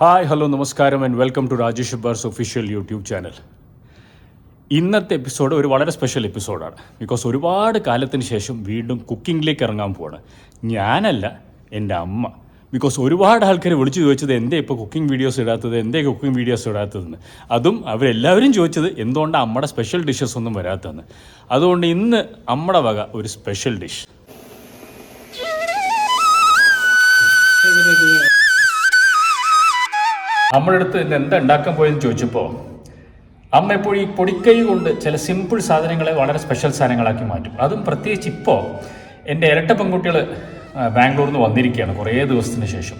Hi hello നമസ്കാരം and welcome to Rajesh Bars official YouTube channel ഇന്നത്തെ episode ഒരു വളരെ സ്പെഷ്യൽ എപ്പിസോഡാണ് ബിക്കോസ് ഒരുപാട് കാലത്തിന് ശേഷം വീണ്ടും കുക്കിങ്ങിലേക്ക് ഇറങ്ങാൻ പോവാണ്. ഞാനല്ല എന്റെ അമ്മ. ബിക്കോസ് ഒരുപാട് ആൾക്കാർ വിളിച്ചു ചോദിച്ചത് എന്തേ ഇപ്പോൾ കുക്കിംഗ് വീഡിയോസ് ഇടാത്തത്? എന്തേ കുക്കിംഗ് വീഡിയോസ് ഇടാത്തതെന്ന്? അതും അവരെല്ലാവരും ചോദിച്ചത് എന്തുകൊണ്ടാണ് അമ്മയുടെ സ്പെഷ്യൽ ഡിഷസ് ഒന്നും വരാത്തതെന്ന്? അതുകൊണ്ട് ഇന്ന് അമ്മയുടെ വക ഒരു സ്പെഷ്യൽ ഡിഷ് അമ്മയുടെ അടുത്ത് ഇന്ന് എന്താ ഉണ്ടാക്കാൻ പോയെന്ന് ചോദിച്ചപ്പോൾ അമ്മ എപ്പോഴും ഈ പൊടിക്കൈ കൊണ്ട് ചില സിമ്പിൾ സാധനങ്ങളെ വളരെ സ്പെഷ്യൽ സാധനങ്ങളാക്കി മാറ്റും. അതും പ്രത്യേകിച്ച് ഇപ്പോൾ എന്റെ ഇരട്ട പെൺകുട്ടികൾ ബാംഗ്ലൂരിൽ നിന്ന് വന്നിരിക്കുകയാണ് കുറേ ദിവസത്തിന് ശേഷം.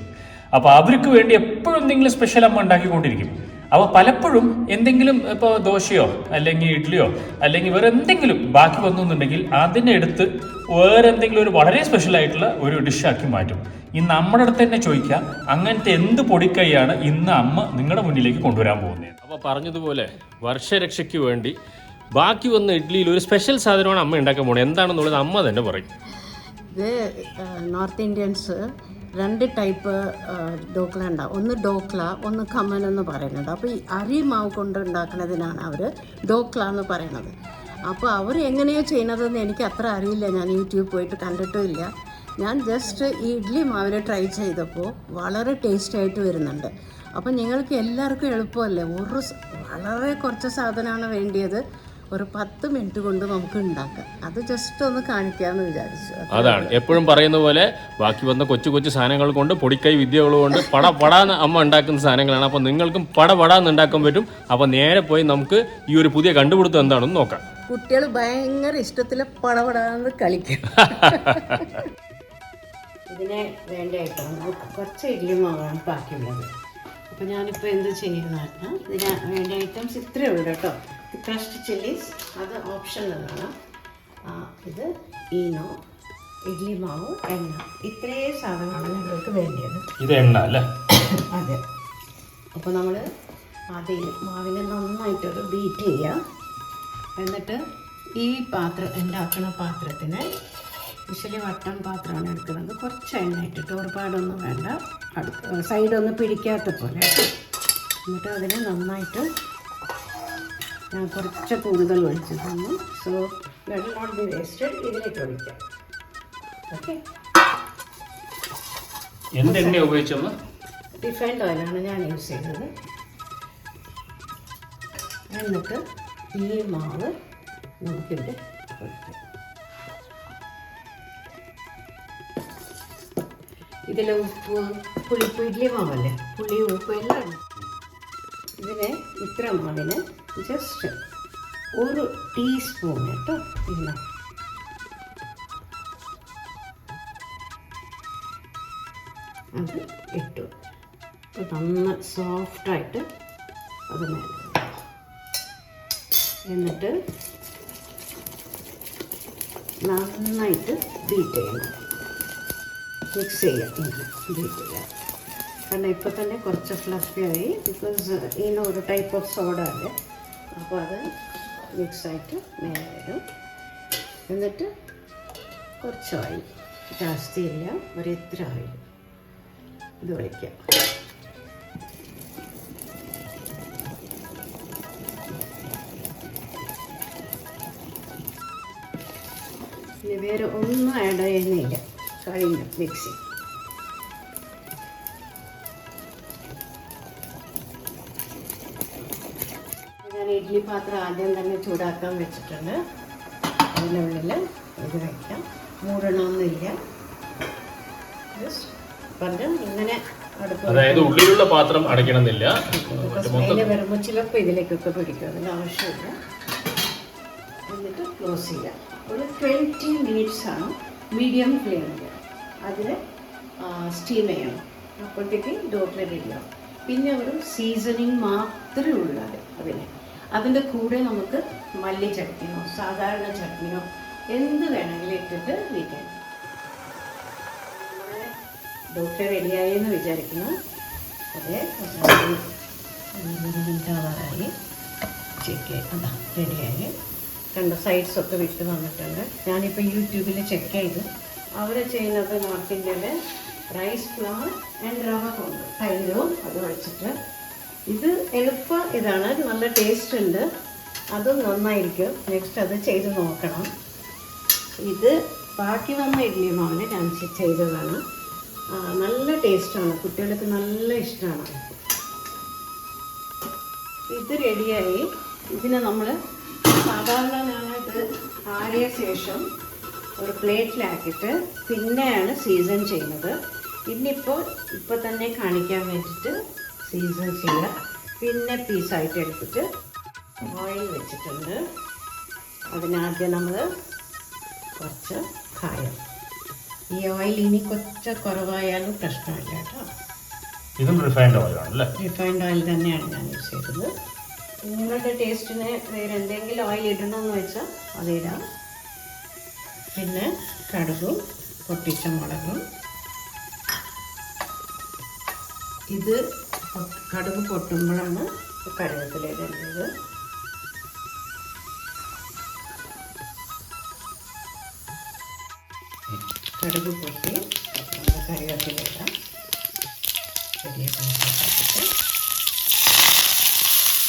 അപ്പോൾ അവർക്ക് വേണ്ടി എപ്പോഴും എന്തെങ്കിലും സ്പെഷ്യൽ അമ്മ ഉണ്ടാക്കിക്കൊണ്ടിരിക്കും. അപ്പോൾ പലപ്പോഴും എന്തെങ്കിലും ഇപ്പോൾ ദോശയോ അല്ലെങ്കിൽ ഇഡ്ഡലിയോ അല്ലെങ്കിൽ വേറെ എന്തെങ്കിലും ബാക്കി വന്നു എന്നുണ്ടെങ്കിൽ എടുത്ത് വേറെ എന്തെങ്കിലും ഒരു വളരെ സ്പെഷ്യൽ ആയിട്ടുള്ള ഒരു ഡിഷാക്കി മാറ്റും. ഈ നമ്മുടെ അടുത്ത് തന്നെ ചോദിക്കുക അങ്ങനത്തെ എന്ത് പൊടിക്കൈയാണ് ഇന്ന് അമ്മ നിങ്ങളുടെ മുന്നിലേക്ക് കൊണ്ടുവരാൻ പോകുന്നത്? അപ്പോൾ പറഞ്ഞതുപോലെ വർഷരക്ഷയ്ക്ക് വേണ്ടി ബാക്കി വന്ന ഇഡ്ഡലിയിൽ ഒരു സ്പെഷ്യൽ സാധനമാണ് അമ്മ ഉണ്ടാക്കാൻ പോകുന്നത് എന്താണെന്നുള്ളത് അമ്മ തന്നെ പറയും. ഇത് നോർത്ത് ഇന്ത്യൻസ് രണ്ട് ടൈപ്പ് ഡോക്ല ഉണ്ടാവും ഒന്ന് ഡോക്ല ഒന്ന് കമ്മൻ എന്ന് പറയുന്നുണ്ട് അപ്പോൾ ഈ അരി മാവ് കൊണ്ട് ഉണ്ടാക്കുന്നതിനാണ് അവർ ഡോക്ല എന്ന് പറയുന്നത്. അപ്പോൾ അവർ എങ്ങനെയോ ചെയ്യുന്നതെന്ന് എനിക്ക് അത്ര അറിയില്ല. ഞാൻ യൂട്യൂബ് പോയിട്ട് കണ്ടിട്ടും ഇല്ല. ഞാൻ ജസ്റ്റ് ഇഡ്ഡലി മാവിൽ ട്രൈ ചെയ്തപ്പോൾ വളരെ ടേസ്റ്റ് ആയിട്ട് വരുന്നുണ്ട്. അപ്പം നിങ്ങൾക്ക് എല്ലാവർക്കും എളുപ്പമല്ലേ? ഒരു വളരെ കുറച്ച് സാധനമാണ് വേണ്ടിയത്. ഒരു പത്ത് മിനിറ്റ് കൊണ്ട് നമുക്ക് ഉണ്ടാക്കാം. അത് ജസ്റ്റ് ഒന്ന് കാണിക്കാന്ന് വിചാരിച്ചു. അതാണ്. എപ്പോഴും പറയുന്ന പോലെ ബാക്കി വന്ന കൊച്ചു കൊച്ചു സാധനങ്ങൾ കൊണ്ട് പൊടിക്കൈ വിദ്യകൾ കൊണ്ട് പട പടാന്ന് അമ്മ ഉണ്ടാക്കുന്ന സാധനങ്ങളാണ്. അപ്പോൾ നിങ്ങൾക്കും പട പടാന്ന് ഉണ്ടാക്കാൻ പറ്റും. അപ്പോൾ നേരെ പോയി നമുക്ക് ഈ ഒരു പുതിയ കണ്ടുപിടുത്തം എന്താണെന്ന് നോക്കാം. കുട്ടികൾ ഭയങ്കര ഇഷ്ടത്തിൽ പടപടാന്ന് കളിക്കും. ഇതിനെ വേണ്ട കുറച്ച് ഇഡ്ഡലി മാവാണ് ബാക്കിയുള്ളത്. അപ്പോൾ ഞാനിപ്പോൾ എന്ത് ചെയ്യുന്നതാണ് ഇതിന് വേണ്ട ഐറ്റംസ് ഇത്രയേ ഉള്ളൂ കേട്ടോ. ക്രഷ്ഡ് ചില്ലീസ് അത് ഓപ്ഷനിലാണ് ഇത് ഈനോ ഇഡ്ഡലി മാവ് എണ്ണ. ഇത്രയും സാധനമാണ് ഞങ്ങൾക്ക് വേണ്ടത് ഇത് എണ്ണ അല്ലേ? അതെ. അപ്പോൾ നമ്മൾ ആദ്യം മാവിനെ നന്നായിട്ടൊരു ബീറ്റ് ചെയ്യുക എന്നിട്ട് ഈ പാത്രം ഉണ്ടാക്കുന്ന പാത്രത്തിന് വിശലി വട്ടം പാത്രമാണ് എടുക്കുന്നത്. കുറച്ച് എണ്ണ ഇട്ടിട്ട് ഒരുപാടൊന്നും വേണ്ട. അടുത്ത് സൈഡൊന്നും പിടിക്കാത്ത പോലെ. എന്നിട്ട് അതിനെ നന്നായിട്ട് ഞാൻ കുറച്ച് കൂടുതൽ ഒഴിച്ചു തന്നു സോ വെള്ളം നോട്ട് ബി വേസ്റ്റഡ്. ഇതിലേക്ക് ഒഴിക്കാം. ഓക്കെ? എന്ത് എണ്ണ ഉപയോഗിച്ചമ്മ റിഫൈൻഡ് ഓയിലാണ് ഞാൻ യൂസ് ചെയ്തത് എന്നിട്ട് ഈ മാവ് നമുക്കിവിടെ ഒഴിക്കാം. ഇതിൽ ഉപ്പ് പുളിപ്പ് ഇഡ്ലി മാവല്ലേ? പുളി ഉപ്പ് എല്ലാം ഇതിനെ ഇത്ര മാവിന് ജസ്റ്റ് ഒരു ടീസ്പൂൺ കേട്ടോ ഇല്ല അത് ഇട്ടു. നന്ന സോഫ്റ്റായിട്ട് അത് മേലെ എന്നിട്ട് നന്നായിട്ട് ബീറ്റ് ചെയ്യണം. മിക്സ് ചെയ്യാം. ബീറ്റ് ചെയ്യാം. കാരണം ഇപ്പോൾ തന്നെ കുറച്ച് ഫ്ലഫി ആയി. ബിക്കോസ് ഇതിന് ഒരു ടൈപ്പ് ഓഫ് സോഡ അല്ലേ? അപ്പോൾ അത് മിക്സായിട്ട് മേലെ വരും എന്നിട്ട് കുറച്ച് ഓയിൽ ജാസ്തിയില്ല ഒരു ഇത്ര ഓയിൽ ഇത് ഒഴിക്കാം. വേറെ ഒന്നും ആഡ് ചെയ്യുന്നില്ല. കഴിഞ്ഞു മിക്സി ഞാൻ ഇഡ്ഡലി പാത്രം ആദ്യം തന്നെ ചൂടാക്കാൻ വെച്ചിട്ടുണ്ട്. അതിനുള്ളിൽ ഇത് വയ്ക്കാം മൂടണമെന്നില്ല പറഞ്ഞു ഇങ്ങനെ അതായത് ഉള്ളിലുള്ള പാത്രം അടയ്ക്കണമെന്നില്ല. ചിലപ്പോൾ ഇതിലേക്കൊക്കെ പിടിക്കും. അതിന് ആവശ്യമില്ല. എന്നിട്ട് ക്ലോസ് ചെയ്യാം. ഒരു ട്വന്റി മിനിറ്റ്സ് ആണ് മീഡിയം ഫ്ലെയിമിൽ അതിൽ സ്റ്റീം ചെയ്യണം. അപ്പോഴത്തേക്ക് ഡോക്ടർ റെഡിയാവും പിന്നെ ഒരു സീസണിങ് മാത്രമേ ഉള്ളൂ അത് അതിന് അതിന്റെ കൂടെ നമുക്ക് മല്ലി ചട്നിയോ സാധാരണ ചട്നിയോ എന്ത് വേണമെങ്കിലും ഇട്ടിട്ട് വയ്ക്കാം ഡോക്ടർ റെഡിയായെന്ന് വിചാരിക്കുന്നു. അതെ മിനിറ്റാവാറായി ചെക്ക് അതാ റെഡിയായി കണ്ട സൈഡ്സൊക്കെ വിട്ട് വന്നിട്ടുണ്ട്. ഞാനിപ്പോൾ യൂട്യൂബിൽ ചെക്ക് ചെയ്തു. അവർ ചെയ്യുന്നത് നോർത്ത് ഇന്ത്യയിലെ റൈസ് ഫ്ലവർ ആൻഡ് റവ കൊണ്ട് തൈരും അത് വെച്ചിട്ട്. ഇത് എളുപ്പ ഇതാണ് നല്ല ടേസ്റ്റ് ഉണ്ട്. അതും നന്നായിരിക്കും. നെക്സ്റ്റ് അത് ചെയ്ത് നോക്കണം. ഇത് ബാക്കി വന്ന ഇഡ്ഡലി മാവിന് ഞാൻ ചെയ്തതാണ്. നല്ല ടേസ്റ്റാണ് കുട്ടികൾക്ക് നല്ല ഇഷ്ടമാണ് ഇത് റെഡിയായി ഇതിനെ നമ്മൾ സാധാരണ ഞാനിത് ആറിയ ശേഷം ഒരു പ്ലേറ്റിലാക്കിയിട്ട് പിന്നെയാണ് സീസൺ ചെയ്യുന്നത്. ഇന്നിപ്പോൾ ഇപ്പോൾ തന്നെ കാണിക്കാൻ വേണ്ടിയിട്ട് സീസൺ ചെയ്യുക പിന്നെ പീസായിട്ട് എടുത്തിട്ട് ഓയിൽ വെച്ചിട്ടുണ്ട്. അതിനാദ്യം നമ്മൾ കുറച്ച് കായം. ഈ ഓയിൽ ഇനി കുറച്ച് കുറവായാലും പ്രശ്നമില്ല കേട്ടോ. ഇതും റിഫൈൻഡ് ഓയിലാണ് അല്ലേ റിഫൈൻഡ് ഓയിൽ തന്നെയാണ് ഞാൻ യൂസ് ചെയ്തത് നിങ്ങളുടെ ടേസ്റ്റിന് വേറെ എന്തെങ്കിലും ഓയിൽ ഇടണമെന്ന് വെച്ചാൽ അതിടാം പിന്നെ കടുകും പൊട്ടിച്ച മുളകും. ഇത് കടുക് പൊട്ടുമ്പോഴാണ് കടുകത്തിലേക്ക് ഇടുന്നത് കടുക് പൊട്ടി കറിവേപ്പില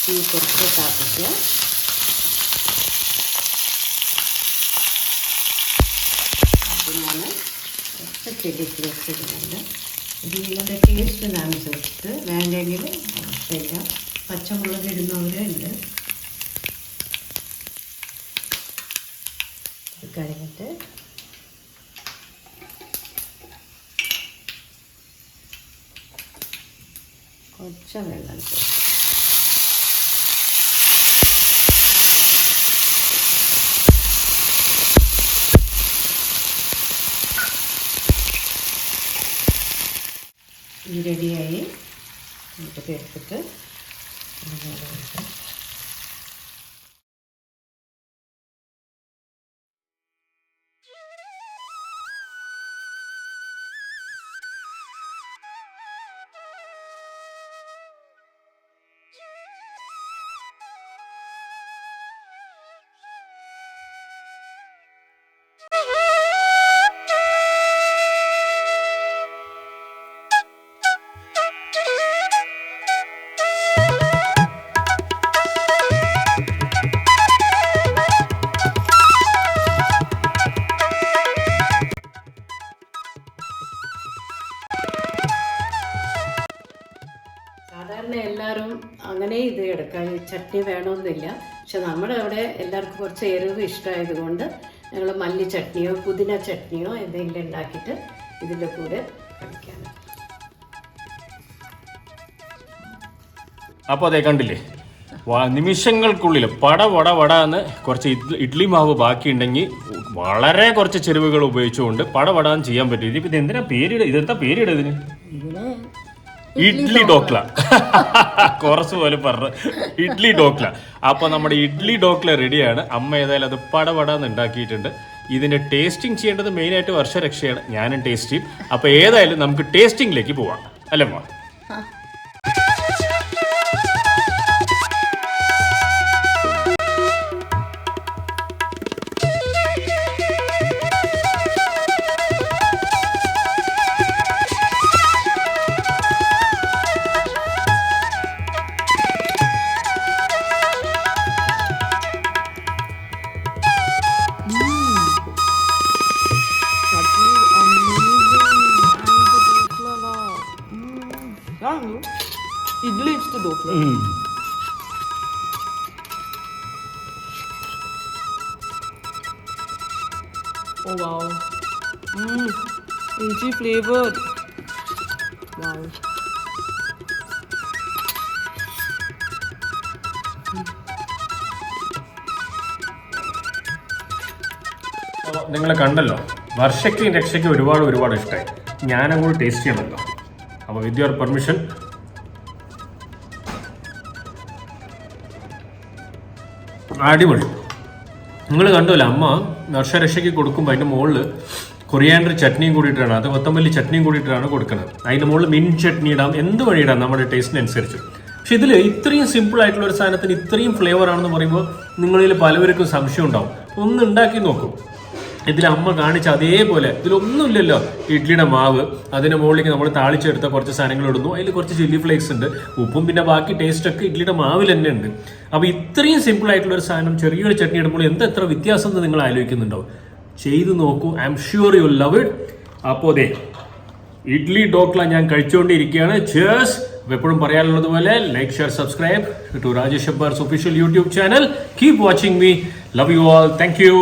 തീ കുറച്ച് താപ്പിക്കുക ഞാൻ കുറച്ച് ചെടി ഫ്ലേക്സ് ഇടുന്നുണ്ട്. ഇത് നിങ്ങളുടെ ടേസ്റ്റിനനുസരിച്ചിട്ട് വേണ്ടെങ്കിൽ ചെയ്യാം പച്ചമുളക് ഇടുന്നവരെ ഉണ്ട്. കഴിഞ്ഞിട്ട് കുറച്ച് വെള്ളം ഈ റെഡിയായി നമുക്ക് എടുത്തിട്ട് ചട്നി വേണമെന്നില്ല. പക്ഷെ നമ്മുടെ അവിടെ എല്ലാവർക്കും കുറച്ച് എരിവ് ഇഷ്ടമായതുകൊണ്ട് ഞങ്ങൾ മല്ലി ചട്നിയോ പുതിന ചട്നിയോ എന്തെങ്കിലും ഉണ്ടാക്കിയിട്ട് ഇതിന്റെ കൂടെ കഴിക്കാൻ അപ്പോൾ അതെ കണ്ടില്ലേ? നിമിഷങ്ങൾക്കുള്ളിൽ പട വട വട എന്ന് കുറച്ച് ഇഡ്ലി ഇഡ്ലി മാവ് ബാക്കിയുണ്ടെങ്കിൽ വളരെ കുറച്ച് ചെരുവുകൾ ഉപയോഗിച്ചുകൊണ്ട് പട വടാന്ന് ചെയ്യാൻ പറ്റും. ഇതിപ്പോൾ ഇത് എന്തിനാ പേരിട ഇതെന്താ പേരിട ഇതിന് ഇഡ്ലി ഡോക്ല. കുറച്ച് പോലെ പറഞ്ഞു. ഇഡ്ലി ഡോക്ല. അപ്പോൾ നമ്മുടെ ഇഡ്ലി ഡോക്ല റെഡിയാണ്. അമ്മ ഏതായാലും അത് പടപടാന്ന് ഉണ്ടാക്കിയിട്ടുണ്ട്. ഇതിന്റെ ടേസ്റ്റിംഗ് ചെയ്യേണ്ടത് മെയിനായിട്ട് വർഷരക്ഷയാണ്. ഞാനും ടേസ്റ്റ് ചെയ്യും. അപ്പോൾ ഏതായാലും നമുക്ക് ടേസ്റ്റിംഗിലേക്ക് പോവാം. അല്ലേ മോൻ ഇഡ്ഡലി ഇഷ്ടം Hum. Oh wow. Mmm. Kimchi flavored. Wow. നിങ്ങൾ കണ്ടല്ലോ വർഷയ്ക്കും രക്ഷയ്ക്കും ഒരുപാട് ഒരുപാട് ഇഷ്ടമായി ഞാനങ്ങോട്ട് ടേസ്റ്റ് ചെയ്യണമല്ലോ അപ്പോൾ വിത്ത് യുവർ പെർമിഷൻ അടിപൊളി. നിങ്ങൾ കണ്ടല്ലോ അമ്മ വർഷരക്ഷയ്ക്ക് കൊടുക്കുമ്പോൾ അതിന്റെ മുകളിൽ കൊറിയാൻഡർ ചട്നിയും കൂടിയിട്ടാണ് അത് കൊത്തമല്ലി ചട്നിയും കൂടിയിട്ടാണ് കൊടുക്കുന്നത് അതിന്റെ മുകളിൽ മിൻ ചട്നി ഇടാം എന്ത് വഴി ഇടാം നമ്മുടെ ടേസ്റ്റിനനുസരിച്ച് പക്ഷെ ഇതിൽ ഇത്രയും സിമ്പിൾ ആയിട്ടുള്ള ഒരു സാധനത്തിന് ഇത്രയും ഫ്ലേവർ ആണെന്ന് പറയുമ്പോൾ നിങ്ങളിൽ പലവർക്കും സംശയം ഉണ്ടാവും. ഒന്ന് ഉണ്ടാക്കി നോക്കൂ. ഇതിൽ അമ്മ കാണിച്ച അതേപോലെ ഇതിലൊന്നുമില്ലല്ലോ. ഇഡ്ലിയുടെ മാവ് അതിന് മുകളിലേക്ക് നമ്മൾ താളിച്ചെടുത്ത കുറച്ച് സാധനങ്ങൾ ഇടുന്നു. അതിൽ കുറച്ച് ചില്ലി ഫ്ലേക്സ് ഉണ്ട്. ഉപ്പും പിന്നെ ബാക്കി ടേസ്റ്റ് ഒക്കെ ഇഡ്ലിയുടെ മാവിൽ തന്നെ ഉണ്ട്. അപ്പോൾ ഇത്രയും സിമ്പിൾ ആയിട്ടുള്ള ഒരു സാധനം ചെറിയൊരു ചട്നി ഇടുമ്പോൾ എന്ത് എത്ര വ്യത്യാസം എന്ന് നിങ്ങൾ ആലോചിക്കുന്നുണ്ടോ? ചെയ്തു നോക്കൂ. I am sure you love it അപ്പോൾ അതെ ഇഡ്ലി ഡോക്ല ഞാൻ കഴിച്ചുകൊണ്ടിരിക്കുകയാണ്. ചേഴ്സ് എപ്പോഴും പറയാനുള്ളത് പോലെ like share subscribe to Rajesh Abbars official YouTube channel keep watching me love you all thank you